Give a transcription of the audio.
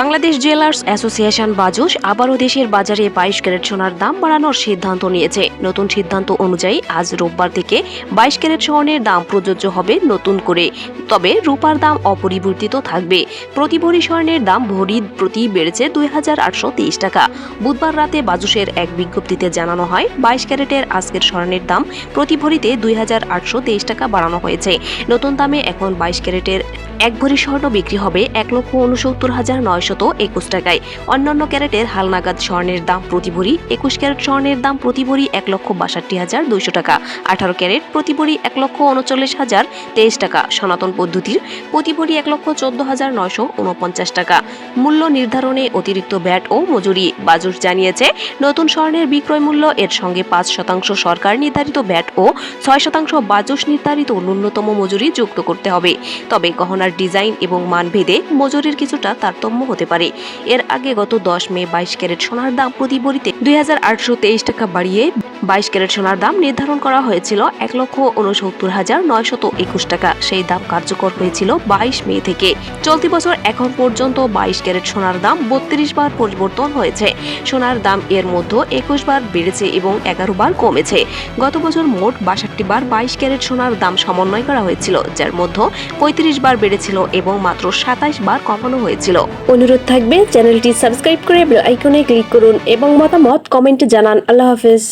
Bangladesh jewellers association BAJUS আবারও দেশের বাজারে বাইশ ক্যারেট সোনার দাম বাড়ানোর সিদ্ধান্ত নিয়েছে। নতুন সিদ্ধান্ত অনুযায়ী আজ রোববার থেকে বাইশ ক্যারেট স্বর্ণের দাম প্রযোজ্য হবে নতুন করে। তবে রূপার দাম অপরিবর্তিত থাকবে। প্রতি ভরি স্বর্ণের দাম ভরি প্রতি বেড়েছে দুই হাজার আটশো তেইশ টাকা। বুধবার রাতে বাজুসের এক বিজ্ঞপ্তিতে জানানো হয়, বাইশ ক্যারেটের আজকের স্বর্ণের দাম প্রতি ভরিতে দুই হাজার আটশো তেইশ টাকা বাড়ানো হয়েছে। নতুন দামে এখন বাইশ ক্যারেটের এক ভরি স্বর্ণ বিক্রি হবে এক লক্ষ উনসত্তর হাজার নয়শত একুশ টাকায়। অন্যান্য ক্যারেটের হালনাগাদ স্বর্ণের দাম প্রতি ভরি একুশ ক্যারেট স্বর্ণের দাম প্রতি ভরি এক লক্ষ বাষট্টি হাজার দুইশো টাকা। আঠারো ক্যারেট প্রতি ভরি এক লক্ষ উনচল্লিশ হাজার তেইশ টাকা। সনাতন পদ্ধতির প্রতি ভরি এক লক্ষ চোদ্দ হাজার নয়শো উনপঞ্চাশ টাকা। মূল্য নির্ধারণে অতিরিক্ত ব্যাট ও মজুরি। বাজুস জানিয়েছে, নতুন স্বর্ণের বিক্রয় মূল্য এর সঙ্গে পাঁচ শতাংশ সরকার নির্ধারিত ব্যাট ও ছয় শতাংশ বাজুস নির্ধারিত ন্যূনতম মজুরি যুক্ত করতে হবে। তবে গহনার ডিজাইন এবং মানভেদে মজুরির কিছুটা তারতম্য হতে পারে। এর আগে গত দশ মে বাইশ ক্যারেট সোনার দাম প্রতি ভরিতে দুই টাকা বাড়িয়ে বাইশ ক্যারেট সোনার দাম নির্ধারণ করা হয়েছিল এক লক্ষ উনসত্তর হাজার নয়শত একুশ টাকা। সেই দাম কার্যকর হয়েছিল বাইশ মে থেকে। চলতি বছর এখন পর্যন্ত বাইশ ক্যারেট সোনার দাম বত্রিশ বার পরিবর্তন হয়েছে। সোনার দাম এর মধ্যে একুশ বার বেড়েছে এবং এগারো বার কমেছে। গত বছর মোট বাষট্টি বার বাইশ ক্যারেট সোনার দাম সমন্বয় করা হয়েছিল, যার মধ্যে পঁয়ত্রিশ বার বেড়েছিল এবং মাত্র সাতাইশ বার কমানো হয়েছিল। অনুরোধ থাকবে চ্যানেলটি সাবস্ক্রাইব করে আইকনে ক্লিক করুন এবং মতামত কমেন্টে জানান। আল্লাহ হাফেজ।